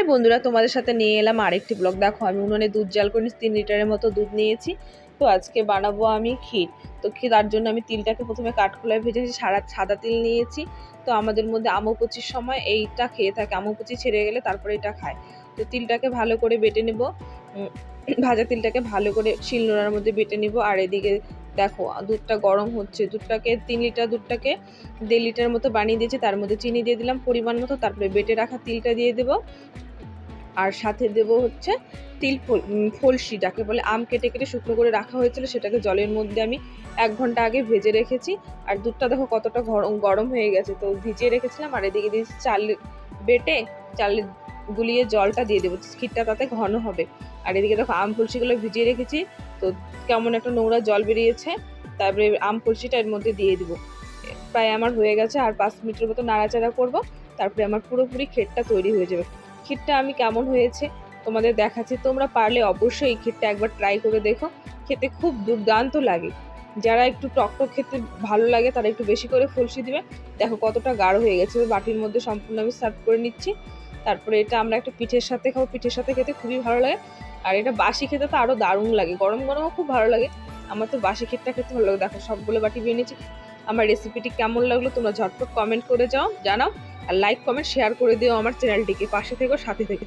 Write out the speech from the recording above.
High বন্ধুরা তোমাদের সাথে নিয়ে এলাম আরেকটি ব্লগ দেখো, আমি উনুনে দুধ জাল করে তিন লিটারের মতো দুধ নিয়েছি। তো আজকে বানাবো আমি ক্ষীর। তো ক্ষীর, তার জন্য আমি তিলটাকে প্রথমে কাঠখোলায় ভেজেছি সারা সাদা তিল নিয়েছি। তো আমাদের মধ্যে আমপচির সময়, এইটা খেয়ে থাকে আমপচি ছেড়ে গেলে তারপরে এটা খায়। তো তিলটাকে ভালো করে বেটে নেব। ভাজা তিলটাকে ভালো করে শিল শিলনোড়ার মধ্যে বেটে নেব। আর এদিকে দেখো, দুধটা গরম হচ্ছে। দুধটাকে, তিন লিটার দুধটাকে দেড় লিটার মতো বানিয়ে দিয়েছি। তার মধ্যে চিনি দিয়ে দিলাম, পরিমাণ মতো। তারপরে বেটে রাখা তিলটা দিয়ে দেবো। আর সাথে দেবো হচ্ছে তিল ফল ফলসি, যাকে বলে আম কেটে কেটে শুকনো করে রাখা হয়েছিল, সেটাকে জলের মধ্যে আমি এক ঘণ্টা আগে ভেজে রেখেছি। আর দুধটা দেখো কতটা গরম গরম হয়ে গেছে, তো ভিজিয়ে রেখেছিলাম। আর এদিকে দিয়েছি চাল বেটে চাল গুলিয়ে জলটা দিয়ে দেবো, ক্ষীরটা তাতে ঘন হবে। আর এদিকে দেখো আম ফলসিগুলো ভিজিয়ে রেখেছি, তো কেমন একটা নোংরা জল বেরিয়েছে, তারপরে আম ফলসিটা এর মধ্যে দিয়ে দিব। প্রায় আমার হয়ে গেছে, আর পাঁচ মিনিটের মতো নাড়াচাড়া করব, তারপরে আমার পুরোপুরি ক্ষীরটা তৈরি হয়ে যাবে। ক্ষীরটা আমি কেমন হয়েছে তোমাদের দেখাচ্ছি। তোমরা পারলে অবশ্যই এই ক্ষীরটা একবার ট্রাই করে দেখো। খেতে খুব দুর্দান্ত লাগে। যারা একটু টকটক খেতে ভালো লাগে, তারা একটু বেশি করে ফলসি দিবে। দেখো কতটা গাঢ় হয়ে গেছে। বাটির মধ্যে সম্পূর্ণ আমি সার্ভ করে নিচ্ছি। তারপরে এটা আমরা একটা পিঠের সাথে খাব। পিঠের সাথে খেতে খুবই ভালো লাগে। আর এটা বাসি খেতে তো আরও দারুণ লাগে। গরম গরমও খুব ভালো লাগে। আমার তো বাসি ক্ষীরটা খেতে ভালো লাগে। দেখো সবগুলো বাটি নিচ্ছি আমার রেসিপিটি কেমন লাগল তোমরা ঝটপট কমেন্ট করে যাও জানাও। আর লাইক কমেন্ট শেয়ার করে দিও আমার চ্যানেলটিকে পাশে থেকো সাথে থেকে।